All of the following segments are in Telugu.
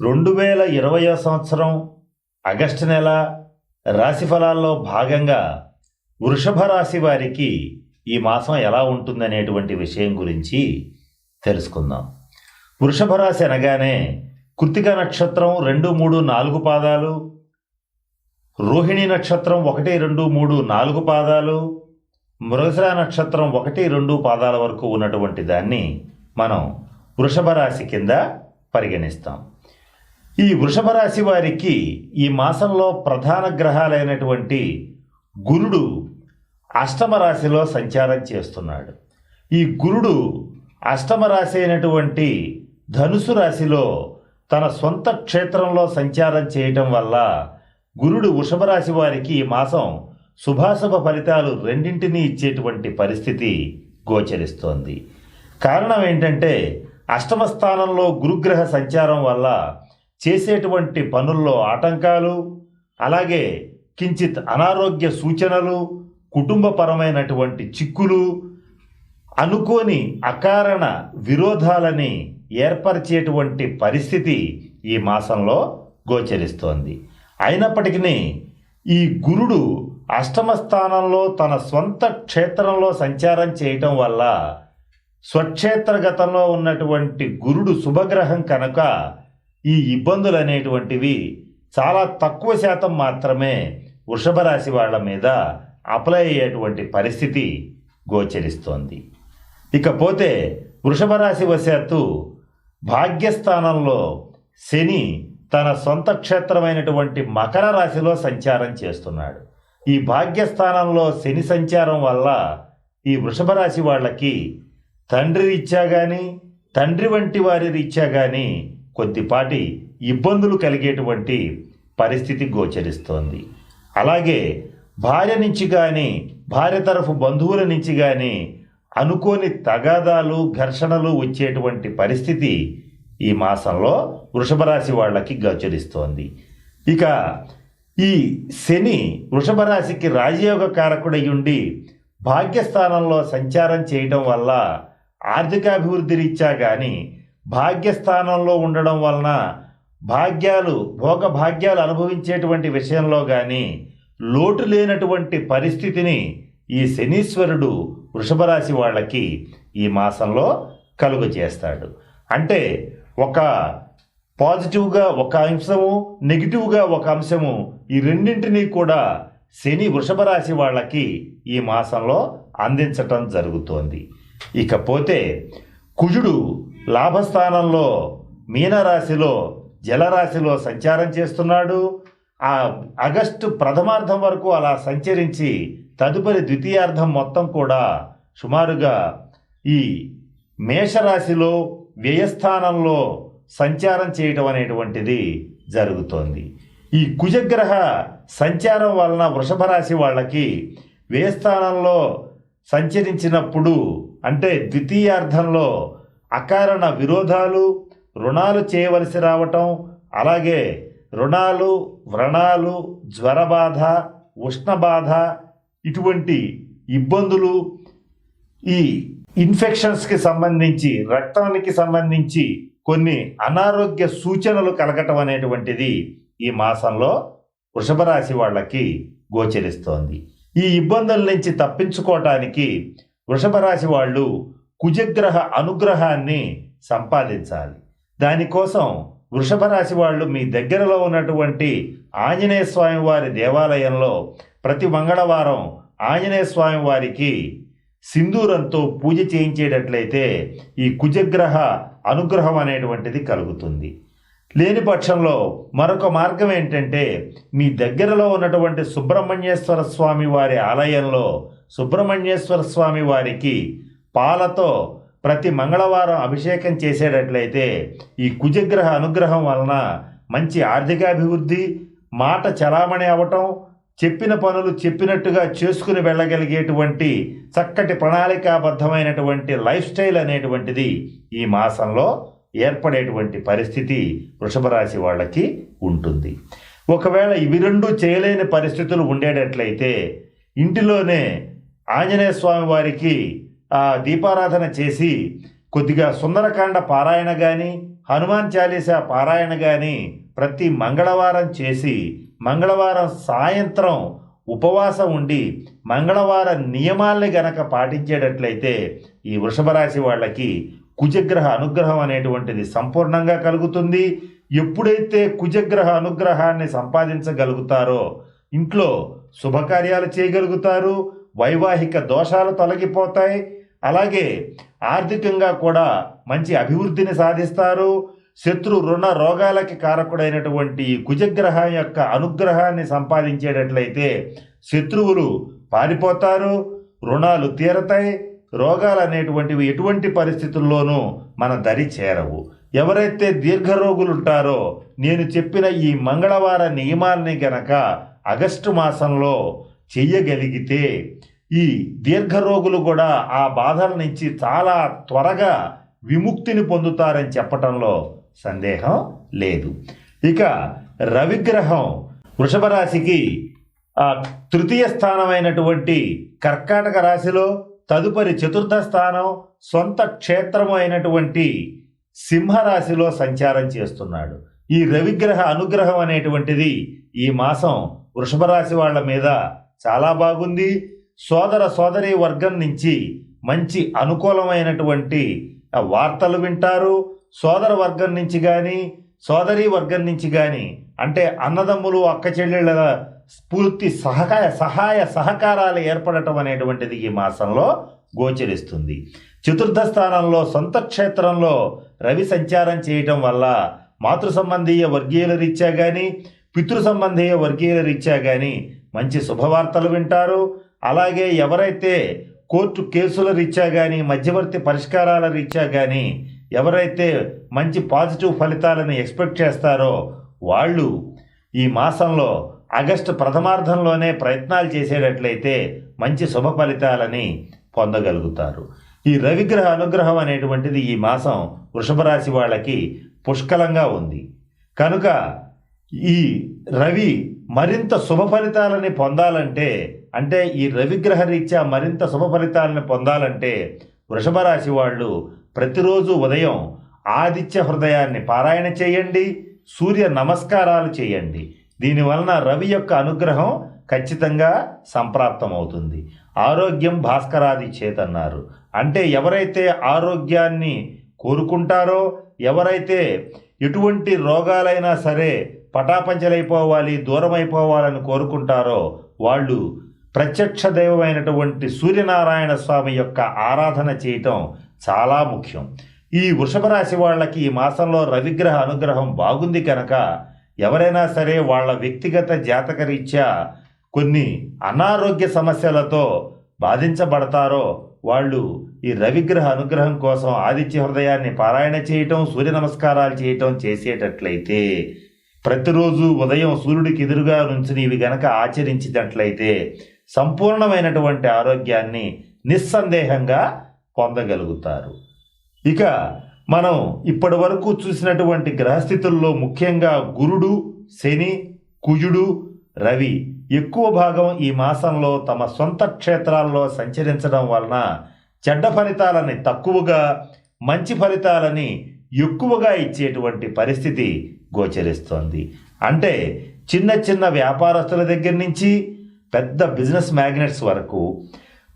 రెండు వేల ఇరవయో సంవత్సరం ఆగస్టు నెల రాశి ఫలాల్లో భాగంగా వృషభ రాశి వారికి ఈ మాసం ఎలా ఉంటుందనేటువంటి విషయం గురించి తెలుసుకుందాం. వృషభ రాశి అనగానే కృతిక నక్షత్రం రెండు మూడు నాలుగు పాదాలు రోహిణి నక్షత్రం ఒకటి రెండు మూడు నాలుగు పాదాలు మృగశిర నక్షత్రం ఒకటి రెండు పాదాల వరకు ఉన్నటువంటి దాన్ని మనం వృషభ రాశి కింద పరిగణిస్తాం. ఈ వృషభ రాశి వారికి ఈ మాసంలో ప్రధాన గ్రహాలైనటువంటి గురుడు అష్టమ రాశిలో సంచారం చేస్తున్నాడు. ఈ గురుడు అష్టమ రాశి అయినటువంటి ధనుసు రాశిలో తన సొంత క్షేత్రంలో సంచారం చేయటం వల్ల గురుడు వృషభ రాశి వారికి ఈ మాసం శుభాశుభ ఫలితాలు రెండింటినీ ఇచ్చేటువంటి పరిస్థితి గోచరిస్తోంది. కారణం ఏంటంటే అష్టమ స్థానంలో గురుగ్రహ సంచారం వల్ల చేసేటువంటి పనుల్లో ఆటంకాలు అలాగే కించిత్ అనారోగ్య సూచనలు కుటుంబపరమైనటువంటి చిక్కులు అనుకోని అకారణ విరోధాలని ఏర్పరిచేటువంటి పరిస్థితి ఈ మాసంలో గోచరిస్తోంది. అయినప్పటికీ ఈ గురుడు అష్టమ స్థానంలో తన స్వంత క్షేత్రంలో సంచారం చేయటం వల్ల స్వక్షేత్రగతంలో ఉన్నటువంటి గురుడు శుభగ్రహం కనుక ఈ ఇబ్బందులు అనేటువంటివి చాలా తక్కువ శాతం మాత్రమే వృషభ రాశి వాళ్ళ మీద అప్లై అయ్యేటువంటి పరిస్థితి గోచరిస్తోంది. ఇకపోతే వృషభ రాశి వశాత్తు భాగ్యస్థానంలో శని తన సొంత క్షేత్రమైనటువంటి మకర రాశిలో సంచారం చేస్తున్నాడు. ఈ భాగ్యస్థానంలో శని సంచారం వల్ల ఈ వృషభ రాశి వాళ్ళకి తండ్రి రీత్యా కానీ తండ్రి వంటి వారి రీత్యా కానీ కొద్దిపాటి ఇబ్బందులు కలిగేటువంటి పరిస్థితి గోచరిస్తోంది. అలాగే భార్య నుంచి కానీ భార్య తరఫు బంధువుల నుంచి కానీ అనుకోని తగాదాలు ఘర్షణలు వచ్చేటువంటి పరిస్థితి ఈ మాసంలో వృషభ రాశి వాళ్ళకి గోచరిస్తోంది. ఇక ఈ శని వృషభ రాశికి రాజయోగ కారకుడై ఉండి భాగ్యస్థానంలో సంచారం చేయటం వల్ల ఆర్థికాభివృద్ధి రీత్యా కానీ భాగ్యస్థానంలో ఉండడం వలన భాగ్యాలు భోగ భాగ్యాలు అనుభవించేటువంటి విషయంలో కానీ లోటు లేనటువంటి పరిస్థితిని ఈ శనీశ్వరుడు వృషభరాశి వాళ్ళకి ఈ మాసంలో కలుగు చేస్తాడు. అంటే ఒక పాజిటివ్గా ఒక అంశము నెగిటివ్గా ఒక అంశము ఈ రెండింటినీ కూడా శని వృషభ రాశి వాళ్ళకి ఈ మాసంలో అందించటం జరుగుతోంది. ఇకపోతే కుజుడు లాభస్థానంలో మీనరాశిలో జలరాశిలో సంచారం చేస్తున్నాడు. ఆ ఆగస్టు ప్రథమార్థం వరకు అలా సంచరించి తదుపరి ద్వితీయార్థం మొత్తం కూడా సుమారుగా ఈ మేషరాశిలో వ్యయస్థానంలో సంచారం చేయటం అనేటువంటిది జరుగుతోంది. ఈ కుజగ్రహ సంచారం వలన వృషభ రాశి వాళ్ళకి వ్యయస్థానంలో సంచరించినప్పుడు అంటే ద్వితీయార్థంలో అకారణ విరోధాలు రుణాలు చేయవలసి రావటం అలాగే రుణాలు వ్రణాలు జ్వరబాధ ఉష్ణబాధ ఇటువంటి ఇబ్బందులు ఈ ఇన్ఫెక్షన్స్కి సంబంధించి రక్తానికి సంబంధించి కొన్ని అనారోగ్య సూచనలు కలగటం అనేటువంటిది ఈ మాసంలో వృషభ రాశి వాళ్ళకి గోచరిస్తోంది. ఈ ఇబ్బందుల నుంచి తప్పించుకోవటానికి వృషభ రాశి వాళ్ళు కుజగ్రహ అనుగ్రహాన్ని సంపాదించాలి. దానికోసం వృషభ రాశి వాళ్ళు మీ దగ్గరలో ఉన్నటువంటి ఆంజనేయ స్వామి వారి దేవాలయంలో ప్రతి మంగళవారం ఆంజనేయ స్వామి వారికి సింధూరంతో పూజ చేయించేటట్లయితే ఈ కుజగ్రహ అనుగ్రహం అనేటువంటిది కలుగుతుంది. లేని పక్షంలో మరొక మార్గం ఏంటంటే మీ దగ్గరలో ఉన్నటువంటి సుబ్రహ్మణ్యేశ్వర స్వామి వారి ఆలయంలో సుబ్రహ్మణ్యేశ్వర స్వామి వారికి పాలతో ప్రతి మంగళవారం అభిషేకం చేసేటట్లయితే ఈ కుజగ్రహ అనుగ్రహం వలన మంచి ఆర్థికాభివృద్ధి మాట చలామణి అవటం చెప్పిన పనులు చెప్పినట్టుగా చేసుకుని వెళ్ళగలిగేటువంటి చక్కటి ప్రణాళికాబద్ధమైనటువంటి లైఫ్ స్టైల్ అనేటువంటిది ఈ మాసంలో ఏర్పడేటువంటి పరిస్థితి వృషభ రాశి వాళ్ళకి ఉంటుంది. ఒకవేళ ఇవి రెండు చేయలేని పరిస్థితులు ఉండేటట్లయితే ఇంటిలోనే ఆంజనేయ స్వామి వారికి దీపారాధన చేసి కొద్దిగా సుందరకాండ పారాయణ కానీ హనుమాన్ చాలీసా పారాయణ కానీ ప్రతి మంగళవారం చేసి మంగళవారం సాయంత్రం ఉపవాసం ఉండి మంగళవార నియమాల్ని గనక పాటించేటట్లయితే ఈ వృషభ రాశి వాళ్ళకి కుజగ్రహ అనుగ్రహం అనేటువంటిది సంపూర్ణంగా కలుగుతుంది. ఎప్పుడైతే కుజగ్రహ అనుగ్రహాన్ని సంపాదించగలుగుతారో ఇంట్లో శుభకార్యాలు చేయగలుగుతారు వైవాహిక దోషాలు తొలగిపోతాయి అలాగే ఆర్థికంగా కూడా మంచి అభివృద్ధిని సాధిస్తారు. శత్రు రుణ రోగాలకి కారకుడైనటువంటి కుజగ్రహం యొక్క అనుగ్రహాన్ని సంపాదించేటట్లయితే శత్రువులు పారిపోతారు రుణాలు తీరతాయి రోగాలు అనేటువంటివి ఎటువంటి పరిస్థితుల్లోనూ మన దరి చేరవు. ఎవరైతే దీర్ఘరోగులు ఉంటారో నేను చెప్పిన ఈ మంగళవార నియమాల్ని గనక ఆగస్టు మాసంలో చెయ్యగలిగితే ఈ దీర్ఘరోగులు కూడా ఆ బాధల నుంచి చాలా త్వరగా విముక్తిని పొందుతారని చెప్పటంలో సందేహం లేదు. ఇక రవిగ్రహం వృషభ రాశికి ఆ తృతీయ స్థానమైనటువంటి కర్కాటక రాశిలో తదుపరి చతుర్థ స్థానం సొంత క్షేత్రము అయినటువంటి సింహరాశిలో సంచారం చేస్తున్నాడు. ఈ రవిగ్రహ అనుగ్రహం అనేటువంటిది ఈ మాసం వృషభ రాశి వాళ్ళ మీద చాలా బాగుంది. సోదర సోదరి వర్గం నుంచి మంచి అనుకూలమైనటువంటి వార్తలు వింటారు. సోదర వర్గం నుంచి కానీ సోదరి వర్గం నుంచి కానీ అంటే అన్నదమ్ములు అక్క చెల్లెళ్ళ స్ఫూర్తి సహకార సహాయ సహకారాలు ఏర్పడటం అనేటువంటిది ఈ మాసంలో గోచరిస్తుంది. చతుర్థ స్థానంలో సొంత క్షేత్రంలో రవి సంచారం చేయటం వల్ల మాతృ సంబంధీయ వర్గీయుల రీత్యా కానీ పితృ సంబంధీయ వర్గీయుల రీత్యా కానీ మంచి శుభవార్తలు వింటారు. అలాగే ఎవరైతే కోర్టు కేసుల రీత్యా కానీ మధ్యవర్తి పరిష్కారాల రీత్యా కానీ ఎవరైతే మంచి పాజిటివ్ ఫలితాలను ఎక్స్పెక్ట్ చేస్తారో వాళ్ళు ఈ మాసంలో ఆగస్టు ప్రథమార్థంలోనే ప్రయత్నాలు చేసేటట్లయితే మంచి శుభ ఫలితాలని పొందగలుగుతారు. ఈ రవిగ్రహ అనుగ్రహం అనేటువంటిది ఈ మాసం వృషభ రాశి వాళ్ళకి పుష్కలంగా ఉంది. కనుక ఈ రవి మరింత శుభ ఫలితాలని పొందాలంటే అంటే ఈ రవిగ్రహ రీత్యా మరింత శుభ ఫలితాలని పొందాలంటే వృషభ రాశి వాళ్ళు ప్రతిరోజు ఉదయం ఆదిత్య హృదయాన్ని పారాయణ చేయండి సూర్య నమస్కారాలు చేయండి. దీనివలన రవి యొక్క అనుగ్రహం ఖచ్చితంగా సంప్రాప్తమవుతుంది. ఆరోగ్యం భాస్కరాది చేతన్నారు. అంటే ఎవరైతే ఆరోగ్యాన్ని కోరుకుంటారో ఎవరైతే ఎటువంటి రోగాలైనా సరే పటాపంచలైపోవాలి దూరమైపోవాలని కోరుకుంటారో వాళ్ళు ప్రత్యక్ష దైవమైనటువంటి సూర్యనారాయణ స్వామి యొక్క ఆరాధన చేయటం చాలా ముఖ్యం. ఈ వృషభ రాశి వాళ్ళకి ఈ మాసంలో రవిగ్రహ అనుగ్రహం బాగుంది కనుక ఎవరైనా సరే వాళ్ళ వ్యక్తిగత జాతక రీత్యా కొన్ని అనారోగ్య సమస్యలతో బాధించబడతారో వాళ్ళు ఈ రవిగ్రహ అనుగ్రహం కోసం ఆదిత్య హృదయాన్ని పారాయణ చేయటం సూర్య నమస్కారాలు చేయటం చేసేటట్లయితే ప్రతిరోజు ఉదయం సూర్యుడికి ఎదురుగా నుంచుని ఇవి గనక ఆచరించినట్లయితే సంపూర్ణమైనటువంటి ఆరోగ్యాన్ని నిస్సందేహంగా పొందగలుగుతారు. ఇక మనం ఇప్పటి వరకు చూసినటువంటి గ్రహస్థితుల్లో ముఖ్యంగా గురుడు శని కుజుడు రవి ఎక్కువ భాగం ఈ మాసంలో తమ సొంత క్షేత్రాల్లో సంచరించడం వలన చెడ్డ ఫలితాలని తక్కువగా మంచి ఫలితాలని ఎక్కువగా ఇచ్చేటువంటి పరిస్థితి గోచరిస్తోంది. అంటే చిన్న చిన్న వ్యాపారస్తుల దగ్గర నుంచి పెద్ద బిజినెస్ మ్యాగ్నెట్స్ వరకు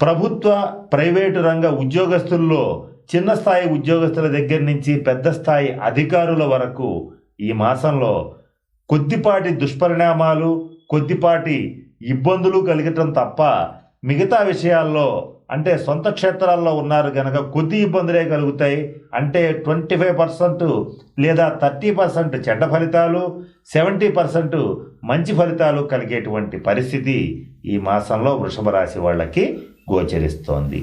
ప్రభుత్వ ప్రైవేటు రంగ ఉద్యోగస్తుల్లో చిన్న స్థాయి ఉద్యోగస్తుల దగ్గర నుంచి పెద్ద స్థాయి అధికారుల వరకు ఈ మాసంలో కొద్దిపాటి దుష్పరిణామాలు కొద్దిపాటి ఇబ్బందులు కలగటం తప్ప మిగతా విషయాల్లో అంటే సొంత క్షేత్రాల్లో ఉన్నారు కనుక కొద్ది ఇబ్బందులే కలుగుతాయి. అంటే ట్వంటీ ఫైవ్ పర్సెంట్ లేదా థర్టీ పర్సెంట్ చెడ్డ ఫలితాలు సెవెంటీ పర్సెంట్ మంచి ఫలితాలు కలిగేటువంటి పరిస్థితి ఈ మాసంలో వృషభ రాశి వాళ్ళకి గోచరిస్తోంది.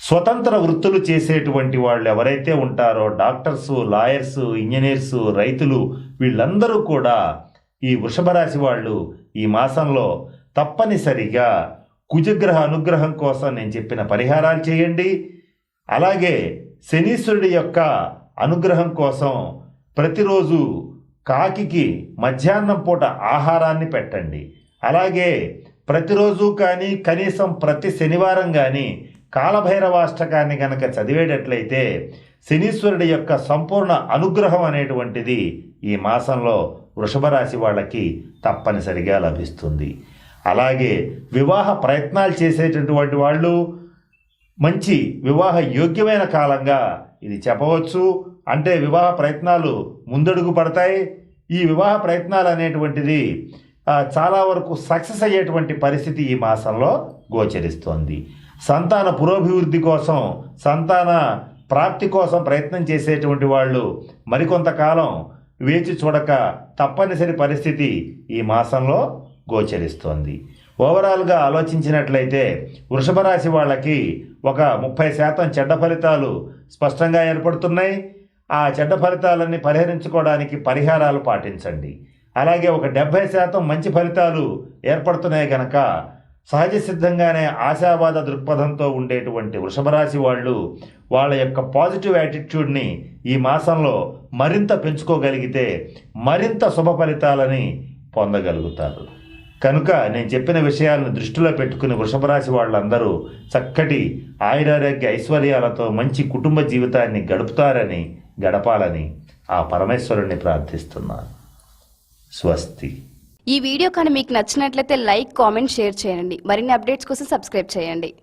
స్వతంత్ర వృత్తులు చేసేటువంటి వాళ్ళు ఎవరైతే ఉంటారో డాక్టర్సు లాయర్సు ఇంజనీర్సు రైతులు వీళ్ళందరూ కూడా ఈ వృషభ రాశి వాళ్ళు ఈ మాసంలో తప్పనిసరిగా కుజగ్రహ అనుగ్రహం కోసం నేను చెప్పిన పరిహారాలు చేయండి. అలాగే శనీశ్వరుడి యొక్క అనుగ్రహం కోసం ప్రతిరోజు కాకికి మధ్యాహ్నం పూట ఆహారాన్ని పెట్టండి. అలాగే ప్రతిరోజు కానీ కనీసం ప్రతి శనివారం కానీ కాలభైరవాష్టకాన్ని గనక చదివేటట్లయితే శనీశ్వరుడి యొక్క సంపూర్ణ అనుగ్రహం అనేటువంటిది ఈ మాసంలో వృషభ రాశి వాళ్ళకి తప్పనిసరిగా లభిస్తుంది. అలాగే వివాహ ప్రయత్నాలు చేసేటటువంటి వాళ్ళు మంచి వివాహ యోగ్యమైన కాలంగా ఇది చెప్పవచ్చు. అంటే వివాహ ప్రయత్నాలు ముందడుగు పడతాయి. ఈ వివాహ ప్రయత్నాలు అనేటువంటిది చాలా వరకు సక్సెస్ అయ్యేటువంటి పరిస్థితి ఈ మాసంలో గోచరిస్తోంది. సంతాన పురోభివృద్ధి కోసం సంతాన ప్రాప్తి కోసం ప్రయత్నం చేసేటువంటి వాళ్ళు మరికొంతకాలం వేచి చూడక తప్పనిసరి పరిస్థితి ఈ మాసంలో గోచరిస్తోంది. ఓవరాల్గా ఆలోచించినట్లయితే వృషభ రాశి వాళ్ళకి ఒక ముప్పై శాతం చెడ్డ ఫలితాలు స్పష్టంగా ఏర్పడుతున్నాయి. ఆ చెడ్డ ఫలితాలన్నీ పరిహరించుకోవడానికి పరిహారాలు పాటించండి. అలాగే ఒక డెబ్భై శాతం మంచి ఫలితాలు ఏర్పడుతున్నాయి గనక సహజ సిద్ధంగానే ఆశావాద దృక్పథంతో ఉండేటువంటి వృషభ రాశి వాళ్ళు వాళ్ళ యొక్క పాజిటివ్ యాటిట్యూడ్ని ఈ మాసంలో మరింత పెంచుకోగలిగితే మరింత శుభ ఫలితాలని పొందగలుగుతారు. కనుక నేను చెప్పిన విషయాలను దృష్టిలో పెట్టుకుని వృషభరాశి వాళ్ళందరూ చక్కటి ఆయురారోగ్య ఐశ్వర్యాలతో మంచి కుటుంబ జీవితాన్ని గడుపుతారని గడపాలని ఆ పరమేశ్వరుణ్ణి ప్రార్థిస్తున్నాను. స్వస్తి. ఈ వీడియో కానీ మీకు నచ్చినట్లయితే లైక్ కామెంట్ షేర్ చేయండి. మరిన్ని అప్డేట్స్ కోసం సబ్స్క్రైబ్ చేయండి.